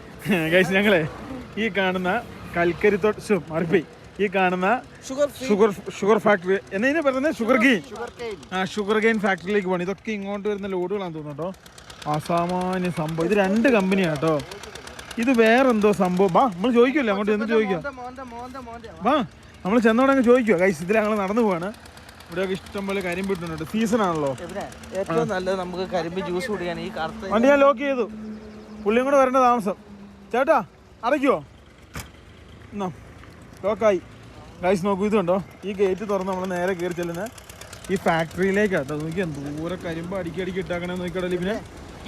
S1: ഗൈസ് ഞങ്ങളെ ഈ കാണുന്ന കൽക്കരി തോട്ട മാറിപ്പോയി ഈ കാണുന്ന
S2: ഷുഗർ
S1: ഷുഗർ ഫാക്ടറി എന്നതിനെ പറയുന്നത്? ഷുഗർ ഗെയിൻ ആ ഷുഗർ ഗെയിൻ ഫാക്ടറിയിലേക്ക് പോകണം ഇതൊക്കെ ഇങ്ങോട്ട് വരുന്ന ലോഡുകളാണെന്ന് തോന്നുന്നു കേട്ടോ. അസാമാന്യ സംഭവം. ഇത് രണ്ട് കമ്പനിയാണ് കേട്ടോ. ഇത് വേറെ എന്തോ സംഭവം? വാ നമ്മൾ ചോദിക്കുമല്ലോ അങ്ങോട്ട് ചെന്ന് ചോദിക്കാം. വാ നമ്മൾ ചെന്നോടെ അങ്ങ് ചോദിക്കുക കൈസ് ഇതിൽ ഞങ്ങൾ നടന്നു പോവാണ്. ഇവിടെയൊക്കെ ഇഷ്ടം പോലെ കരിമ്പിട്ടുണ്ട് സീസൺ ആണല്ലോ.
S2: ഏറ്റവും നല്ലത് നമുക്ക് കരിമ്പ് ജ്യൂസ് കുടിക്കാൻ ഈ കറുത്ത
S1: വണ്ടി ഞാൻ ലോക്ക് ചെയ്തു. പുള്ളിയും കൂടെ വരേണ്ട താമസം. ചേട്ടാ അടയ്ക്കുവോ? എന്നാ ലോക്കായി ഗൈസ് നോക്കൂ ഇതുണ്ടോ? ഈ ഗേറ്റ് തുറന്ന് നമ്മൾ നേരെ കയറി ചെല്ലുന്നത് ഈ ഫാക്ടറിയിലേക്കാട്ടോ നോക്കി ദൂരെ കരിമ്പ് അടിക്കി അടിക്കി ഇട്ടാക്കണേ നോക്കിക്കട പിന്നെ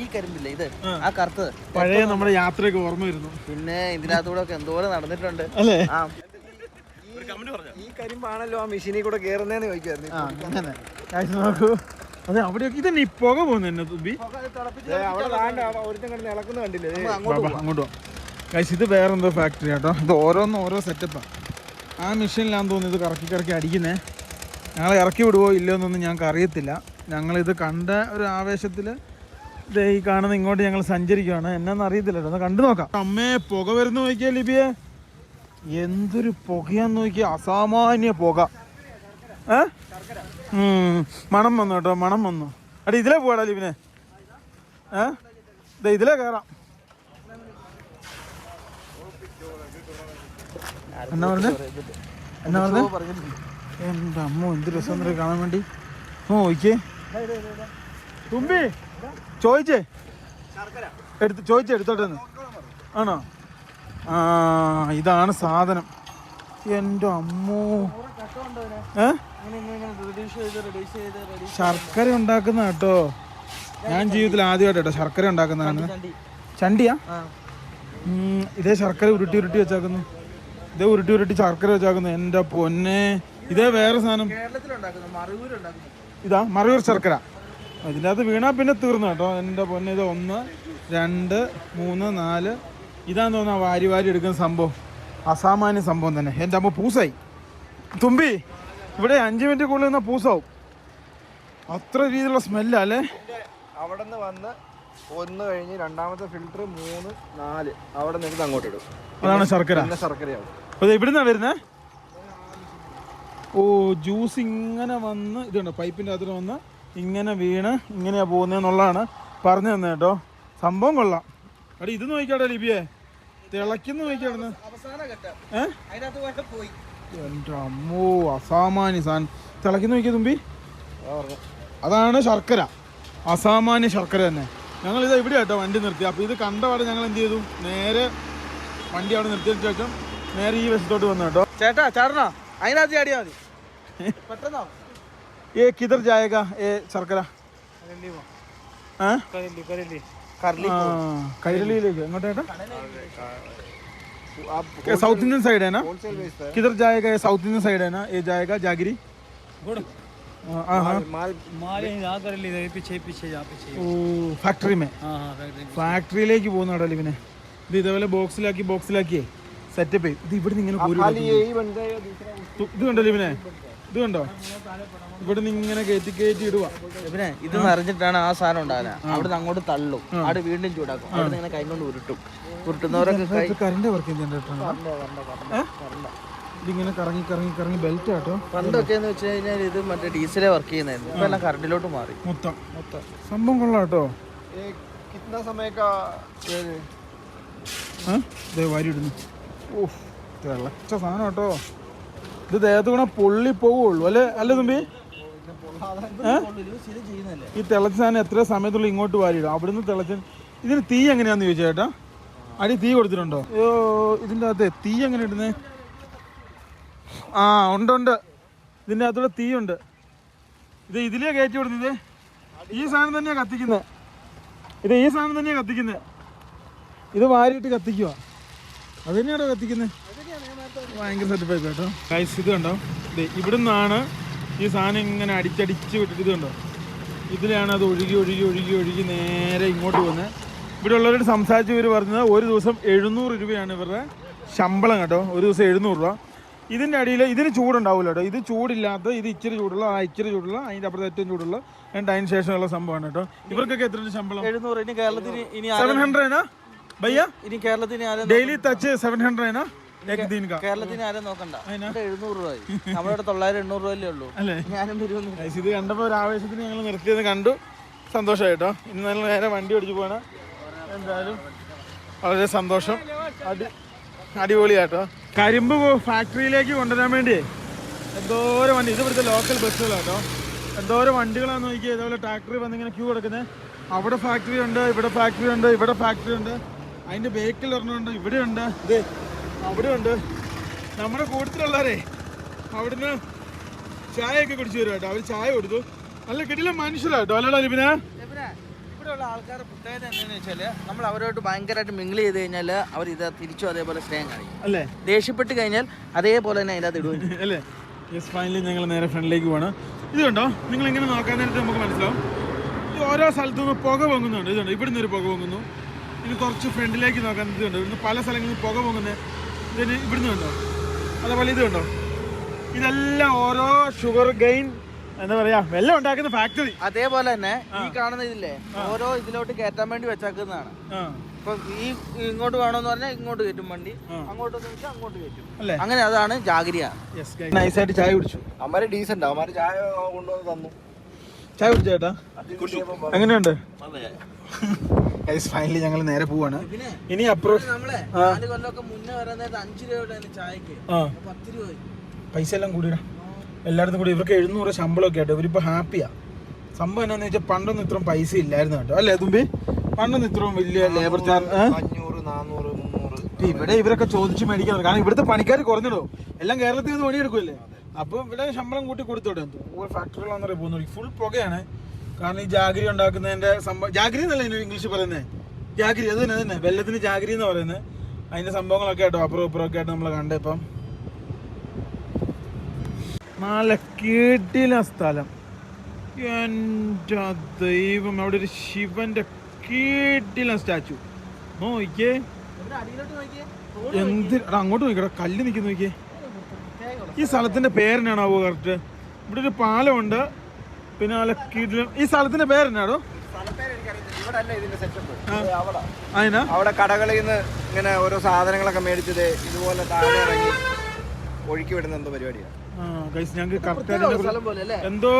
S2: ഈ കരിമ്പില്ലേ ഇത്? ആ കറുത്തത്.
S1: പഴയ നമ്മുടെ യാത്രയൊക്കെ ഓർമ്മ വരുന്നു.
S2: പിന്നെ ഇതിനകത്തൂടെ ഒക്കെ എന്തോരം നടന്നിട്ടുണ്ട്.
S1: അല്ലേ?
S2: ആ.
S3: ഈ കരിമ്പാണല്ലോ ആ മെഷീനിൽ കൂടെ കേറുന്നേന്ന് ചോദിക്കുമായിരുന്നു
S1: ആ അങ്ങനെ. ഗൈസ് നോക്കൂ. അതെ അവിടെയൊക്കെ ഇതന്നെ ഈ പുക പോകുന്നു തുമ്പി? അങ്ങോട്ട് ഗൈസ് ഇത് വേറെ എന്തോ ഫാക്ടറി കേട്ടോ ഇത് ഓരോന്ന് ഓരോ സെറ്റപ്പാണ് ആ മെഷീനിലാന്ന് തോന്നുന്നു ഇത് കറക്കി കറക്കി അടിക്കുന്നേ. ഞങ്ങൾ ഇറക്കി വിടുവോ ഇല്ലയോ എന്നൊന്നും ഞങ്ങൾക്ക് അറിയത്തില്ല. ഞങ്ങളിത് കണ്ട ഒരു ആവേശത്തിൽ ഇത് ഈ കാണുന്ന ഇങ്ങോട്ട് ഞങ്ങൾ സഞ്ചരിക്കുകയാണ് എന്നൊന്നും അറിയത്തില്ല കേട്ടോ. ഒന്ന് കണ്ടു നോക്കാം. അമ്മേ പുക വരുന്ന നോക്കിയാൽ ലിപിയെ എന്തൊരു പുകയാന്ന് നോക്കി അസാമാന്യ പുക. ഏ? മണം വന്നു കേട്ടോ മണം വന്നു. അടി ഇതിലേ പോകടാ ലിപിനെ ഏ? ഇതിലേ കയറാം എന്നാ പറഞ്ഞു? എന്നാ പറഞ്ഞു? എന്റെ അമ്മ എന്ത് രസം കാണാൻ വേണ്ടി? ഓ ഓക്കേ തുമ്പി ചോദിച്ചേ. എടുത്ത് ചോദിച്ചേ എടുത്തോട്ടെ ഒന്ന്. ആണോ? ഇതാണ് സാധനം. എന്റെ അമ്മോ. ശർക്കര ഉണ്ടാക്കുന്ന കേട്ടോ. ഞാൻ ജീവിതത്തിൽ ആദ്യമായിട്ട് കേട്ടോ ശർക്കര ഉണ്ടാക്കുന്നതാണ്. ചണ്ടിയാ? ഇതേ ശർക്കര ഉരുട്ടി ഉരുട്ടി വെച്ചാക്കുന്നു. ഇതേ ഉരുട്ടി ഉരുട്ടി ശർക്കര വെച്ചാക്കുന്നു. എന്റെ പൊന്നെ. ഇതേ വേറെ സാധനം. ഇതാ മറയൂർ ശർക്കര. ഇതിന്റെ അകത്ത് വീണാ പിന്നെ തീർന്നു കേട്ടോ. എന്റെ പൊന്നെ ഇത് ഒന്ന് രണ്ട് മൂന്ന് നാല് ഇതാന്ന് തോന്നാ വാരി വാരി എടുക്കുന്ന സംഭവം. അസാമാന്യ സംഭവം തന്നെ. എന്റെ അമ്മ പൂസായി. തുമ്പി ഇവിടെ അഞ്ച് മിനിറ്റ് കൂടുതൽ നിന്നാൽ പൂസാവും. അത്ര രീതിയിലുള്ള സ്മെല്ലാ അല്ലേ?
S3: അവിടെ നിന്ന് വന്ന് ഒന്ന് കഴിഞ്ഞ് രണ്ടാമത്തെ ഫിൽറ്റർ മൂന്ന് നാല്. അവിടെ നിന്ന് അങ്ങോട്ട് ഇടും.
S1: അതാണ് ശർക്കര.
S3: ശർക്കരയാവും.
S1: അത് എവിടുന്നാ വരുന്നേ? ഓ ജ്യൂസ് ഇങ്ങനെ വന്ന് ഇതുണ്ട്. പൈപ്പിന്റെ അകത്ത് വന്ന് ഇങ്ങനെ വീണ് ഇങ്ങനെയാ പോകുന്നതെന്നുള്ളതാണ് പറഞ്ഞു തന്നെ കേട്ടോ. സംഭവം കൊള്ളാം. അടി ഇത് നോക്കിയാടാ ലിപിയെ തിളക്കുന്നു നോക്കിയാടുന്ന് എന്റെ അമ്മോ അസാമാന്യ സാൻ തിളക്കുന്നു നോക്കിയ തുമ്പി. അതാണ് ശർക്കര. അസാമാന്യ ശർക്കര തന്നെ. ഞങ്ങൾ ഇത് ഇവിടെ കേട്ടോ വണ്ടി നിർത്തി. അപ്പോൾ ഇത് കണ്ടപാടെ ഞങ്ങൾ എന്ത് ചെയ്തു? നേരെ വണ്ടി അവിടെ നിർത്തിയതിന് ശേഷം നേരെ ഈ വശത്തോട്ട് വന്നു കേട്ടോ.
S2: ചേട്ടാ ചേട്ടനാ അതിനകത്ത് ചാടിയാൽ മതി. പെട്ടെന്നോ?
S1: ഏ കിതർ ജായക. ഏ ശർക്കര. ഏ?
S2: കർലി
S1: ആ, കൈരളിയിലേക്ക് എങ്ങോട്ടേട്ടാ साउथ इंडियन साइड है ना
S3: होलसेल बेचता है
S1: किधर जाएगा ये साउथ इंडियन साइड है ना ये जाएगा जागिरी हाँ हाँ हाँ
S3: माल
S5: हमारे यहाँ कर ली पीछे पीछे यहाँ पीछे
S1: ഓ ഫാക്ടറി മേ
S5: हाँ हाँ फैक्ट्री
S1: ഫാക്ടറിയിലേക്ക് പോകുന്ന കടയിൽ ഇവനെ ഇത് ഇതേപോലെ ബോക്സിലാക്കി ബോക്സിലാക്കിയേ സെറ്റപ്പ് ചെയ്യും ഇത് ഇവിടുന്ന് ഇങ്ങനെ കോരി
S3: खाली यही बनता है या दूसरा
S1: തു- ഇത് കണ്ടല്ലോ ഇവനെ ഇത് കണ്ടോ ഇവിടുന്ന് ഇങ്ങനെ കയറ്റി കയറ്റി ഇടുക
S2: പിന്നെ ഇത് നിറഞ്ഞിട്ടാണ് ആ സാധനം ഉണ്ടാകുന്നത് അവിടുന്ന് അങ്ങോട്ട് തള്ളും. അവിടെ വീണ്ടും ചൂടാക്കും. അവിടെ ഇങ്ങനെ കൈ കൊണ്ട് ഉരുട്ടും ഉരുട്ടുന്നവരൊക്കെ
S1: ഇതിങ്ങനെ കറങ്ങി കറങ്ങി കറങ്ങി ബെൽറ്റ് ആട്ടോ?
S2: പണ്ടൊക്കെ എന്ന് വെച്ച് കഴിഞ്ഞാൽ ഇത് മറ്റേ ഡീസലേ വർക്ക് ചെയ്യുന്നതായിരുന്നു ഇപ്പൊ എല്ലാം കറണ്ടിലോട്ട് മാറി.
S1: മൊത്തം.
S3: മൊത്തം. സംഭവം കൊള്ളാട്ടോ.
S1: കിട്ടുന്ന സമയൊക്കെ വാരി ഇടുന്നു. ഓഹ് തിളച്ച സാധനം കേട്ടോ ഇത് ദേഹത്ത് കൂടെ പൊള്ളി പോവുള്ളൂ. അല്ലേ അല്ലേ തുമ്പി? ഈ തിളച്ച സാധനം എത്ര സമയത്തുള്ള ഇങ്ങോട്ട് വാരിയിടും. അവിടുന്ന് തിളച്ച ഇതിന് തീ എങ്ങനെയാന്ന് ചോദിച്ചേട്ടാ അടി തീ കൊടുത്തിട്ടുണ്ടോ? അയ്യോ ഇതിന്റെ അകത്ത് തീ എങ്ങനെ ഇടുന്നേ? ആ ഉണ്ട് ഉണ്ട്. ഇതിന്റെ അകത്തൂടെ തീ ഉണ്ട്. ഇത് ഇതിലേ കയറ്റി കൊടുത്തത്? ഈ സാധനം തന്നെയാ കത്തിക്കുന്നത് ഇത് ഈ സാധനം തന്നെയാ കത്തിക്കുന്നത് ഇത് വാരിയിട്ട് കത്തിക്കുക അത് തന്നെയാണോ കത്തിക്കുന്നത് ഭയങ്കര സെറ്റപ്പായി കേട്ടോ. കൈസ് ഇത് കണ്ടോ? ഇവിടുന്നാണ് ഈ സാധനം ഇങ്ങനെ അടിച്ചടിച്ച് വിട്ടിട്ടുണ്ടോ ഇതിലാണ് അത് ഒഴുകി ഒഴുകി ഒഴുകി ഒഴുകി നേരെ ഇങ്ങോട്ട് വന്ന്. ഇവിടെ ഉള്ളവരോട് സംസാരിച്ച് ഇവർ പറഞ്ഞത് ഒരു ദിവസം എഴുന്നൂറ് രൂപയാണ് ഇവരുടെ ശമ്പളം കേട്ടോ. ഒരു ദിവസം എഴുന്നൂറ് രൂപ. ഇതിന്റെ അടിയിൽ ഇതിന് ചൂടുണ്ടാവില്ല കേട്ടോ. ഇത് ചൂടില്ലാത്ത ഇത് ഇച്ചിരി ചൂടുള്ള ആ ഇച്ചിരി ചൂടുള്ള അതിന്റെ അപ്പുറത്ത് ഏറ്റവും ചൂടുള്ള രണ്ട് അതിന് ശേഷമുള്ള സംഭവമാണ് കേട്ടോ. ഇവർക്കൊക്കെ എത്ര ശമ്പളം?
S2: എഴുന്നൂറ്. ഇനി കേരളത്തിന് ഇനി
S1: സെവൻ ഹൺഡ്രഡ് ബയ്യ
S2: ഇനി കേരളത്തിന്
S1: ഡെയിലി തച്ച് സെവൻ ഹൺഡ്രഡ്
S2: കേരളത്തിന് ആരും നോക്കണ്ട. എഴുന്നൂറ് രൂപയായി നമ്മുടെ തൊള്ളായിരം എണ്ണൂറ് രൂപയല്ലേ ഉള്ളൂ. ഞാനും
S1: ഇത് കണ്ടപ്പോ ഒരു ആവേശത്തിന് ഞങ്ങൾ നിർത്തിയത് കണ്ടു. സന്തോഷമായിട്ടോ ഇന്ന് നല്ല നേരെ വണ്ടി ഓടിച്ചു പോണ എന്തായാലും വളരെ സന്തോഷം. അടി അടിപൊളിയാട്ടോ? കരിമ്പ് ഫാക്ടറിയിലേക്ക് കൊണ്ടുവരാൻ വേണ്ടി എന്തോരം വണ്ടി ഇത് ഇവിടുത്തെ ലോക്കൽ ബസ്സുകളാട്ടോ. എന്തോരം വണ്ടികളാന്ന് നോക്കിയാൽ ഇതേപോലെ ട്രാക്ടറി വന്നിങ്ങനെ ക്യൂ കൊടുക്കുന്നത് അവിടെ ഫാക്ടറി ഉണ്ട് ഇവിടെ ഫാക്ടറി ഉണ്ട് ഇവിടെ ഫാക്ടറി ഉണ്ട്. അതിന്റെ അതിന്റെ ബേക്കിൽ ഇവിടെ ഉണ്ട്. ഇത് അവിടെ ഉണ്ട്. നമ്മുടെ കൂട്ടത്തിലുള്ളവരെ അവിടുന്ന് ചായയൊക്കെ കുടിച്ചു തരും കേട്ടോ. അവർ ചായ കൊടുത്തു. നല്ല കിട്ടില്ല മനുഷ്യരാട്ടോ അല്ലടാ ലിപിന
S2: ഇവിടെയുള്ള ആൾക്കാരുടെ പ്രത്യേകത എന്താണെന്ന് വെച്ചാൽ നമ്മൾ അവരോട്ട് ഭയങ്കരമായിട്ട് മിങ്കിൾ ചെയ്ത് കഴിഞ്ഞാൽ അവർ ഇത് തിരിച്ചു അതേപോലെ സ്നേഹം കാണിക്കും.
S1: അല്ലേ?
S2: ദേഷ്യപ്പെട്ട് കഴിഞ്ഞാൽ അതേപോലെ തന്നെ അതിനകത്ത് ഇടുകയും
S1: അല്ലേ? യെസ് ഫൈനലി ഞങ്ങൾ നേരെ ഫ്രണ്ടിലേക്ക് പോകണം ഇത് കണ്ടോ? നിങ്ങൾ എങ്ങനെ നോക്കാൻ നേരത്തെ നമുക്ക് മനസ്സിലാവും. ഇത് ഓരോ സ്ഥലത്തു നിന്ന് പുക പൊങ്ങുന്നുണ്ട്. ഇതുണ്ട് ഇവിടുന്ന് ഒരു പുക പൊങ്ങുന്നു. ഇനി കുറച്ച് ഫ്രണ്ടിലേക്ക് നോക്കാൻ ഇതുണ്ട് ഇവിടുന്ന് പല സ്ഥലങ്ങളിൽ നിന്ന് പുക പൊങ്ങുന്നത്. ഇതിന് ഇവിടുന്ന് കണ്ടോ? അതേപോലെ ഇത് കണ്ടോ? ഇതെല്ലാം ഓരോ ഷുഗർ ഗെയിൻ എന്താ പറയാ വെള്ളം ഉണ്ടാക്കുന്ന ഫാക്ടറി
S2: അതേപോലെ തന്നെ ഈ കാണുന്ന ഇതില്ലേ ഓരോ ഇതിലോട്ട് കയറ്റാൻ വേണ്ടി വെച്ചാക്കുന്നതാണ്. ഈ ഇങ്ങോട്ട് വേണോന്ന് പറഞ്ഞാൽ ഇങ്ങോട്ട് കയറ്റും വണ്ടി അങ്ങോട്ട് അങ്ങോട്ട് കയറ്റും. അങ്ങനെ അതാണ് ജാഗ്രിയ
S1: നൈസായിട്ട് ചായ കുടിച്ചു.
S3: അമ്മരെ ഡീസന്റ് അമ്മര് ചായ കൊണ്ടുവന്ന് തന്നു.
S1: ചായ കുടിച്ചേട്ടാ എങ്ങനെയുണ്ട്? എങ്ങനെയുണ്ട് ഫൈനലി ഞങ്ങൾ നേരെ പോവാണ്. ഇനി അപ്രോച്ച് പൈസ എല്ലാം കൂടിയിടാ. എല്ലായിടത്തും കൂടി ഇവർക്ക് എഴുന്നൂറ് ശമ്പളമൊക്കെ ആയിട്ട് ഇവരിപ്പോൾ ഹാപ്പിയാ. സംഭവം എന്നാന്ന് വെച്ചാൽ പണ്ടൊന്നും ഇത്രയും പൈസ ഇല്ലായിരുന്നു കേട്ടോ. അല്ലേ തുമ്പി? പണ്ടൊന്നും ഇത്രയും വലിയ ലേബർ ചാർജ്
S3: അഞ്ഞൂറ്
S1: ഇവിടെ ഇവരൊക്കെ ചോദിച്ച് മേടിക്കുന്നത് കാരണം ഇവിടുത്തെ പണിക്കാർ കുറഞ്ഞിടോ. എല്ലാം കേരളത്തിൽ നിന്ന് പണിയെടുക്കുമല്ലേ അപ്പോൾ ഇവിടെ ശമ്പളം കൂട്ടി കൊടുത്തോട്ടെ? ഫാക്ടറികളാണെന്ന് പറയാൻ പോകുന്നു ഫുൾ പുകയാണ്. കാരണം ഈ ജാഗരി ഉണ്ടാക്കുന്നതിന്റെ സംഭവം ജാഗരി എന്നല്ല ഇതിന് ഇംഗ്ലീഷ് പറയുന്നത് ജാഗരി അത് തന്നെ തന്നെ. വെള്ളത്തിന് ജാഗരി എന്ന് പറയുന്നത് അതിന്റെ സംഭവങ്ങളൊക്കെ ആയിട്ടോ അപ്പുറം ഇപ്പുറം ഒക്കെ ആയിട്ട് നമ്മൾ കണ്ടേ ഇപ്പം. നല്ല കീട്ടില സ്ഥലം. എന്റെ ദൈവം അവിടെ ഒരു ശിവന്റെ കീട്ടില സ്റ്റാച്ചു. നോക്കിയേ. എന്ത് അങ്ങോട്ട് നോക്കിയടാ കല്ല് നിൽക്കുന്നു നോക്കിയേ. ഈ സ്ഥലത്തിന്റെ പേരെന്നാണാവോ കറക്റ്റ് ഇവിടെ ഒരു പാലമുണ്ട്. പിന്നെ നല്ല കീട്ടിലും ഈ സ്ഥലത്തിന്റെ പേരെന്നാടോ?
S3: ഇവിടെ അല്ല ഇതിന്റെ സെറ്റപ്പ് അവിടെ
S1: അതിനാ
S3: അവിടെ കടകളിൽ നിന്ന് ഇങ്ങനെ ഓരോ സാധനങ്ങളൊക്കെ മേടിച്ചത് ഇതുപോലെ താഴെ ഇറങ്ങി ഒഴുക്കി വിടുന്ന എന്തോ പരിപാടിയാണ്
S1: ഞങ്ങൾക്ക് കറക്റ്റ് എന്തോ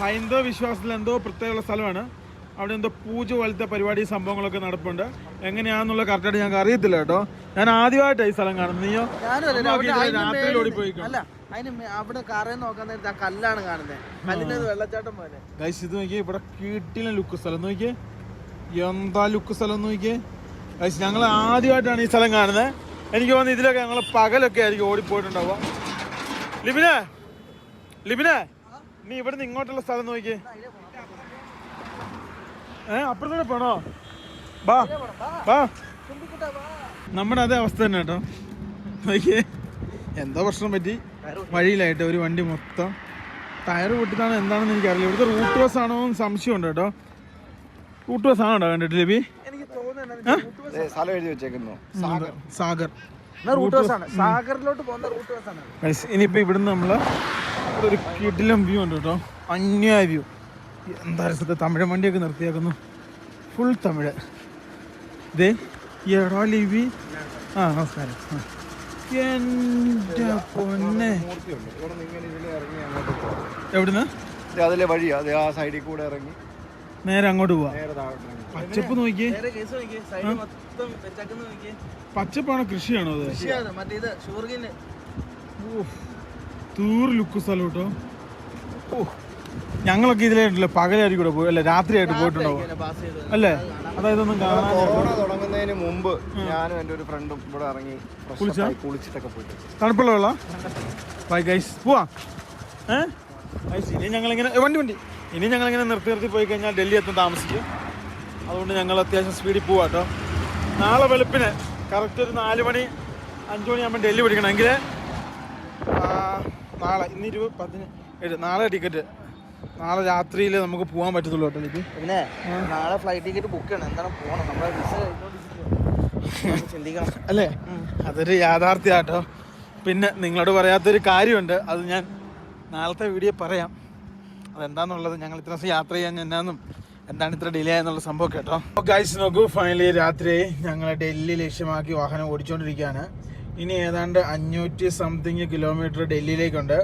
S1: ഹൈന്ദവ വിശ്വാസത്തിൽ എന്തോ പ്രത്യേകമുള്ള സ്ഥലമാണ്. അവിടെ എന്തോ പൂജ പോലത്തെ പരിപാടി സംഭവങ്ങളൊക്കെ നടപ്പുണ്ട്. എങ്ങനെയാന്നുള്ള കറക്റ്റായിട്ട് ഞങ്ങൾക്ക് അറിയത്തില്ല കേട്ടോ. ഞാൻ ആദ്യമായിട്ടാണ് ഈ സ്ഥലം കാണുന്നത്. നീയോ? രാത്രിയിൽ ഓടിപ്പോയി
S2: അല്ല അതിന് അവിടെ കാറേ നോക്കാൻ നേരത്തെ ആ കല്ലാണ് കാണുന്നത് കല്ലിന്റെ വെള്ളച്ചാട്ടം പോലെ.
S1: ഗൈസ് ഇത് നോക്കിയേ ഇവിടെ കീട്ടിലെ ലുക്ക് സ്ഥലം. നോക്കിയേ എന്താ ലുക്ക് സ്ഥലം നോക്കിയേ? ഗൈസ് ഞങ്ങൾ ആദ്യമായിട്ടാണ് ഈ സ്ഥലം കാണുന്നത് എനിക്ക് തോന്നുന്നു ഇതിലൊക്കെ ഞങ്ങൾ പകലൊക്കെ ആയിരിക്കും ഓടിപ്പോയിട്ടുണ്ടാവുക. ലിബിനെ ലിബിനെ നീ ഇവിടുന്ന് ഇങ്ങോട്ടുള്ള സ്ഥലം നോക്കിയേ. ഏ അപ്പുറത്തൂടെ പോണോ? ബാ ബാ. നമ്മുടെ അതേ അവസ്ഥ തന്നെ കേട്ടോ. നോക്കിയേ എന്തോ പ്രശ്നം പറ്റി? വഴിയിലായിട്ട് ഒരു വണ്ടി മൊത്തം ടയർ പൊട്ടിത്താണ് എന്താണെന്ന് എനിക്കറിയില്ല. ഇവിടുത്തെ റൂട്ട് ബസ് ആണോ എന്ന് സംശയമുണ്ട് കേട്ടോ. റൂട്ട് ബസ് ആണോ കണ്ടിട്ട് ലബി സാഗർ. ഇനിയിപ്പോ ഇവിടുന്ന് നമ്മൾ ഒരു കിടിലം വ്യൂ ഉണ്ട് കേട്ടോ. അന്യായ വ്യൂ എന്താ രസത്തെ തമിഴ് വണ്ടിയൊക്കെ നിർത്തിയാക്കുന്നു. ഫുൾ തമിഴ് ദേ എടാ ലിവി. ആ നമസ്കാരം. ആ. പൊന്നെ. എവിടുന്ന്?
S3: അതിലെ വഴി അത് ആ സൈഡിൽ കൂടെ ഇറങ്ങി.
S1: നേരെ അങ്ങോട്ട് പോവാ. പച്ചപ്പ് നോക്കിയേ. പച്ചപ്പാണോ കൃഷിയാണോ അത്? തൂറ് ലുക്ക് സ്ഥലം കേട്ടോ. ഓ ഞങ്ങളൊക്കെ ഇതിലായിട്ടില്ല പകലായിരിക്കും കൂടെ പോയി. അല്ല രാത്രിയായിട്ട് പോയിട്ടുണ്ടാവും. അല്ലേ
S3: കൊറോണ തുടങ്ങുന്നതിന് മുമ്പ് ഞാനും എന്റെ ഒരു ഫ്രണ്ടും ഇവിടെ ഇറങ്ങി
S1: കുളിച്ചാ?
S3: കുളിച്ചിട്ടൊക്കെ പോയിട്ട്
S1: തണുപ്പുള്ള വെള്ളം? ബൈ ഗൈസ് പോവാ. ഏ? ഗൈസ് ഇനി ഞങ്ങളിങ്ങനെ ഏ, വണ്ടി വണ്ടി. ഇനി ഞങ്ങളിങ്ങനെ നിർത്തി നിർത്തി പോയി കഴിഞ്ഞാൽ ഡൽഹി എത്താൻ താമസിക്കും. അതുകൊണ്ട് ഞങ്ങൾ അത്യാവശ്യം സ്പീഡിൽ പോവാ കേട്ടോ നാളെ വെളുപ്പിന് കറക്റ്റ് ഒരു നാല് മണി അഞ്ച് മണിയാകുമ്പോൾ ഡൽഹി പിടിക്കണം. പിടിക്കണമെങ്കിൽ നാളെ ഇന്ന് ഇരുപത് പതിന് ഏഴ് നാളെ ടിക്കറ്റ് നാളെ രാത്രിയിൽ നമുക്ക് പോകാൻ പറ്റത്തുള്ളൂ ഹോട്ടലിലേക്ക്
S2: പിന്നെ നാളെ ഫ്ലൈറ്റ് ടിക്കറ്റ് ബുക്ക് ചെയ്യണം. എന്താണ് പോകണം നമ്മളെ വിസ ചിന്തിക്കണം.
S1: അല്ലേ? അതൊരു യാഥാർത്ഥ്യമാട്ടോ പിന്നെ നിങ്ങളോട് പറയാത്തൊരു കാര്യമുണ്ട്. അത് ഞാൻ നാളത്തെ വീഡിയോ പറയാം. അതെന്താന്നുള്ളത് ഞങ്ങൾ ഇത്ര ദിവസം യാത്ര ചെയ്യാൻ എന്നാന്നും എന്താണ് ഇത്ര ഡിലേ ആയെന്നുള്ള സംഭവം കേട്ടോ. ഗൈസ് നോക്കൂ ഫൈനലി രാത്രി ഞങ്ങൾ ഡൽഹി ലക്ഷ്യമാക്കി വാഹനം ഓടിച്ചുകൊണ്ടിരിക്കുകയാണ് ഇനി ഏതാണ്ട് അഞ്ഞൂറ്റി സംതിങ് കിലോമീറ്റർ ഡൽഹിയിലേക്കുണ്ട്.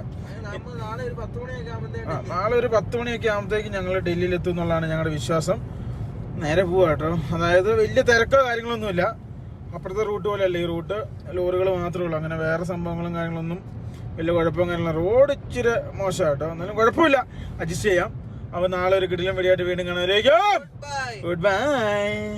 S2: നാളെ ഒരു പത്ത് മണിയൊക്കെ ആകുമ്പോഴത്തേക്ക്
S1: ഞങ്ങൾ ഡൽഹിയിൽ എത്തും എന്നുള്ളതാണ് ഞങ്ങളുടെ വിശ്വാസം. നേരെ പോവാ കേട്ടോ. അതായത് വലിയ തിരക്കോ കാര്യങ്ങളൊന്നുമില്ല. അപ്പുറത്തെ റൂട്ട് പോലെയല്ല ഈ റൂട്ട്. ലോറികൾ മാത്രമേ ഉള്ളൂ. അങ്ങനെ വേറെ സംഭവങ്ങളും കാര്യങ്ങളൊന്നും വലിയ കുഴപ്പവും കാര്യങ്ങളും റോഡ് ഇച്ചിരി മോശം കേട്ടോ. എന്നാലും കുഴപ്പമില്ല. അഡ്ജസ്റ്റ് ചെയ്യാം. അപ്പോൾ നാളെ ഒരു കിടിലും വെടിയായിട്ട് വീണ്ടും
S2: ബൈ
S1: ഗുഡ് ബൈ